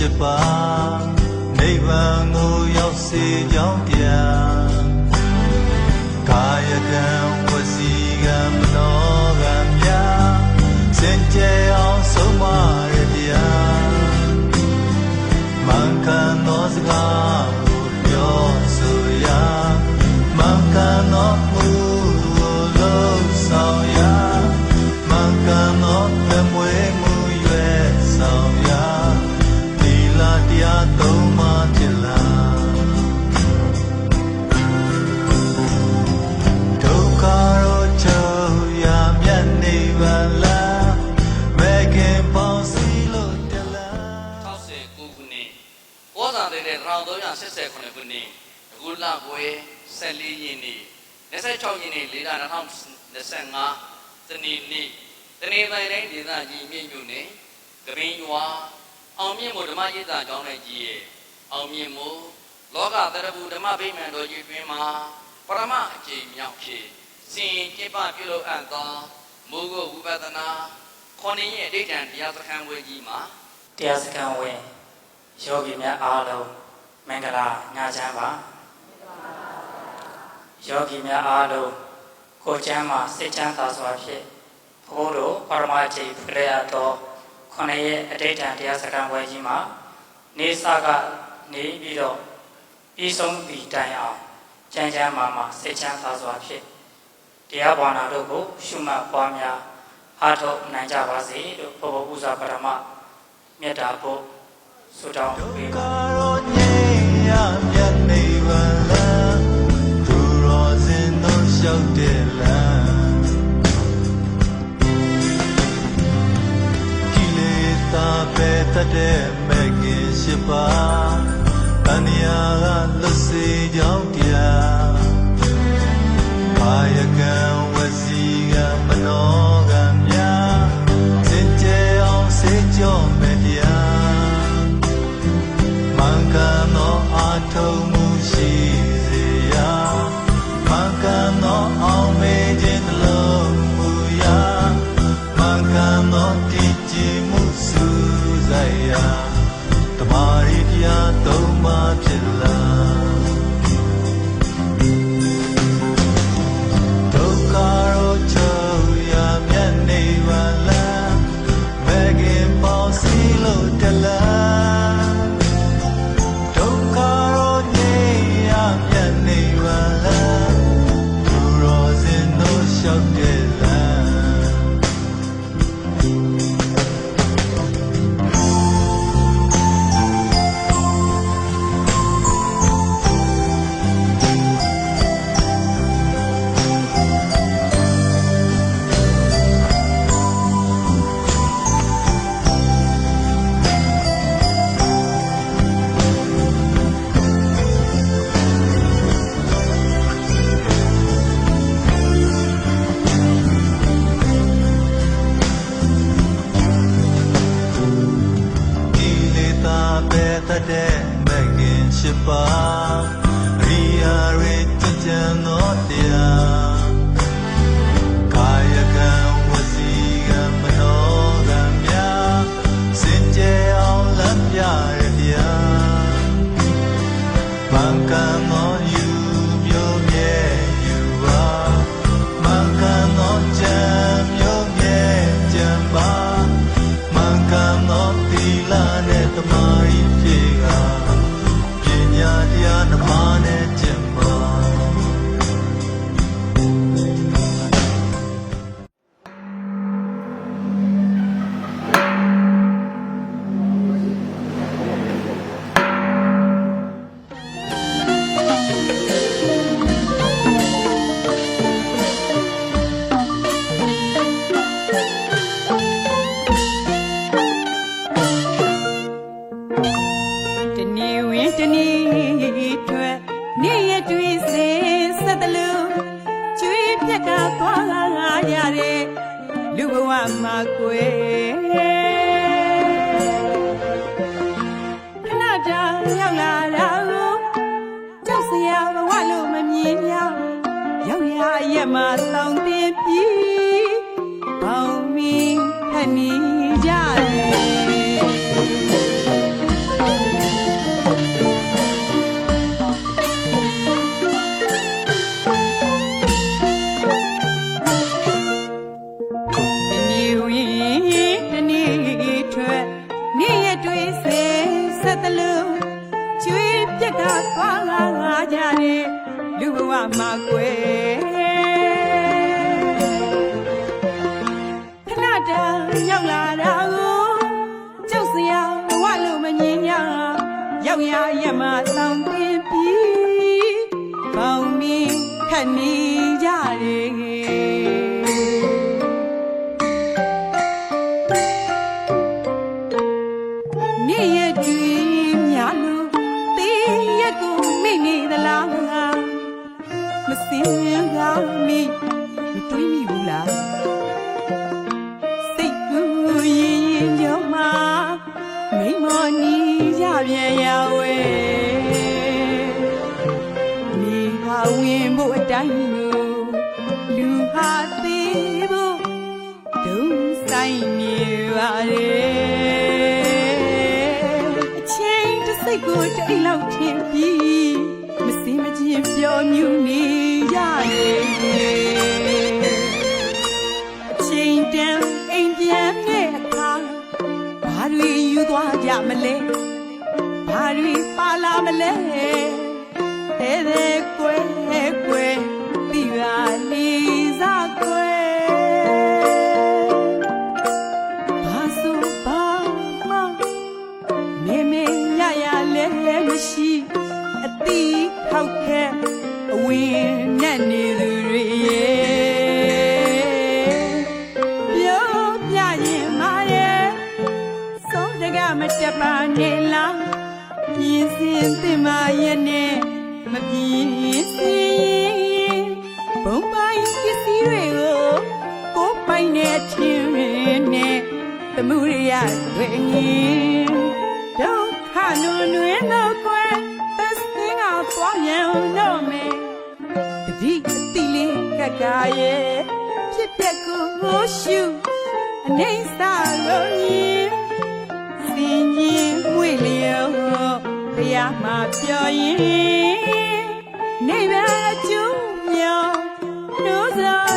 ပဲတတ်တဲ့မဲ့ခင်ရှိပါနိဗ္ဗာန်ကိုရောက်စေကြောင်းတရားကာယကံ တဲ့တဲ့1389ခုနှစ်အခုလကွယ်14ရက်နေ့26ရက်နေ့၄လ2025တနေ့နေ့တနေ့တိုင်းတိုင်းဒေသကြီးမြင့်မြို့နယ်ကပင်းရွာအောင်မြင့်မို့ဓမ္မရေးသာကျောင်းလိုက်ကြီးရဲ့အောင်မြင့်မို့လောကတရဘူဓမ္မဗိမာန်တော်ကြီးတွင်မှာပရမအကျိန်မြောက်ဖြစ်စဉ်ကျင်းပပြုလုပ်အပ်သောမုဂုဝိပဿနာခொနည်းရဲ့အဋ္ဌံတရားစခန်းဝဲကြီးမှာတရားစခန်းဝင် ယောဂီများအားလုံးမင်္ဂလာညချမ်းပါယောဂီများအားလုံးကိုယ်ချမ်းမှာစိတ်ချမ်းသာစွာဖြင့်ဘုရားတို့ပရမအကျိဖရရတော်ခொနည်းရဲ့အဋ္ဌံတရားစခန်းဝဲကြီးမှာနေစာကနေပြီးတော့ပြီးဆုံးပြီးတိုင်အောင်ကြမ်းကြမ်းမာမာစိတ်ချမ်းသာစွာဖြင့်တရားဘာနာတို့ကိုရှုမှတ်ပွားများအားထုတ်နိုင်ကြပါစေလို့ဘုရားဥစ္စာပရမမေတ္တာဖို့ ဆုတောင်းဒုက္ပေးခပါ ဏီဝင်းတဏီထွက်နေရတွေ့စေဆက်တလူကျွေးပြက်ကသွားလာရတဲ့လူဘဝမှာကွယ်ခဏတာရောက်လာတာကိုကြောက်စရာဘဝလို့မမြင်ရရောက်ရအရက်မှာတောင်းတင်ပြီးပေါင်းပြီးဖန်နေကြတယ် တည်းရောက်လာတာကိုကြောက်စရာဘဝလို့မငြင်းရရောက်ရရမတောင်းတင်ပြီးပေါင်းမင်းခတ်နေကြတယ်နေ့ရက်တွေများလို့တေးရက်ကိုမိနေသလားမစင်ရင်ကမိ ဖို့အတိုင်းလို့လူဟာသေးဖို့ဒုံဆိုင်နေပါလေအချင်းတစ်စိတ်ကိုတိတ်လောက်ထင်ပြီးမစင်မချင်းပျော်မြူနေရတယ်အချင်းတန်အိမ်ပြန်တဲ့အခါဘာတွေယူသွားကြမလဲဘာတွေပါလာမလဲ မမေမေရရလဲမရှိအတိခောက်ခဲအဝင်းညံ့နေသူတွေရဲ့ပြောပြရင်မာရဲ့စောတကမတက်ပါနဲ့လားပြင်းစင်တင်မာရဲ့နဲ့ မပြင်းစင်ဘုံပိုင်းပစ္စည်းတွေကိုကိုယ်ပိုင်နဲ့ထင်ရနဲ့သမှုရိယတွေငင်းဒုက္ခနုနွေတော့ကွယ်သစင်းကသွားရင်တော့မယ်တတိအတိလေးကကရဲ့ဖြစ်ပျက်ကိုဟိုရှုအနေစာလို့ရင်စင်ကြီးမွေလျော ဘုရားမှာပြောရင်နေဗအကျိုးမြော်တို့စော